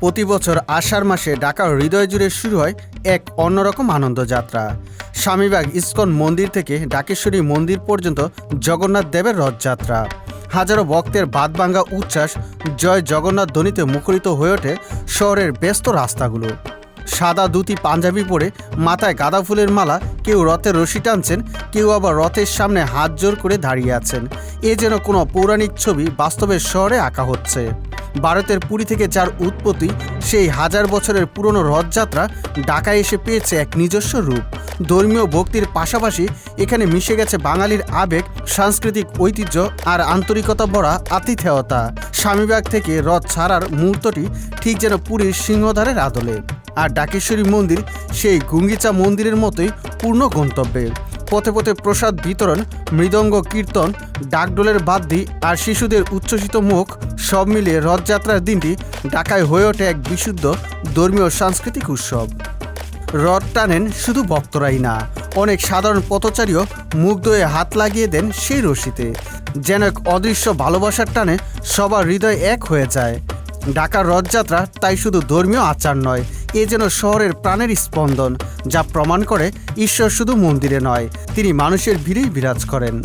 প্রতি বছর আষাঢ় মাসে ঢাকার হৃদয় জুড়ে শুরু হয় এক অন্যরকম আনন্দ যাত্রা। স্বামীবাগ ইস্কন মন্দির থেকে ডাকেশ্বরী মন্দির পর্যন্ত জগন্নাথ দেবের রথযাত্রা। হাজারো ভক্তের বাদভাঙ্গা উচ্ছ্বাস জয় জগন্নাথ ধ্বনিতে মুখরিত হয়ে ওঠে শহরের ব্যস্ত রাস্তাগুলো। সাদা দুটি পাঞ্জাবি পরে মাথায় গাঁদা ফুলের মালা, কেউ রথের রশি টানছেন, কেউ আবার রথের সামনে হাত জোর করে দাঁড়িয়ে আছেন। এ যেন কোনো পৌরাণিক ছবি বাস্তবের শহরে আঁকা হচ্ছে। ভারতের পুরী থেকে যার উৎপত্তি সেই হাজার বছরের পুরনো রথযাত্রা ঢাকায় এসে পেয়েছে এক নিজস্ব রূপ। ধর্মীয় ভক্তির পাশাপাশি এখানে মিশে গেছে বাঙালির আবেগ, সাংস্কৃতিক ঐতিহ্য আর আন্তরিকতা ভরা আতিথেয়তা। স্বামীবাগ থেকে রথ ছাড়ার মুহূর্তটি ঠিক যেন পুরীর সিংহধারের আদলে। আর ডাকেশ্বরী মন্দির সেই গুঙ্গিচা মন্দিরের মতোই পূর্ণ গন্তব্যে পথে পথে প্রসাদ বিতরণ, মৃদঙ্গ কীর্তন ডাকডোলের বাদ্যি আর শিশুদের উচ্ছ্বসিত মুখ, সব মিলিয়ে রথযাত্রার দিনটি ঢাকায় হয়ে ওঠে এক বিশুদ্ধ ধর্মীয় সাংস্কৃতিক উৎসব। রথ টানেন শুধু ভক্তরাই না, অনেক সাধারণ পথচারীও মুগ্ধ হয়ে হাত লাগিয়ে দেন সেই রশিতে। যেন এক অদৃশ্য ভালোবাসার টানে সবার হৃদয় এক হয়ে যায়। ঢাকার রথযাত্রা তাই শুধু ধর্মীয় আচার নয় এ যেন শহরের প্রাণের স্পন্দন, যা প্রমাণ করে ঈশ্বর শুধু মন্দিরে নয়, তিনি মানুষের ভিড়েই বিরাজ করেন।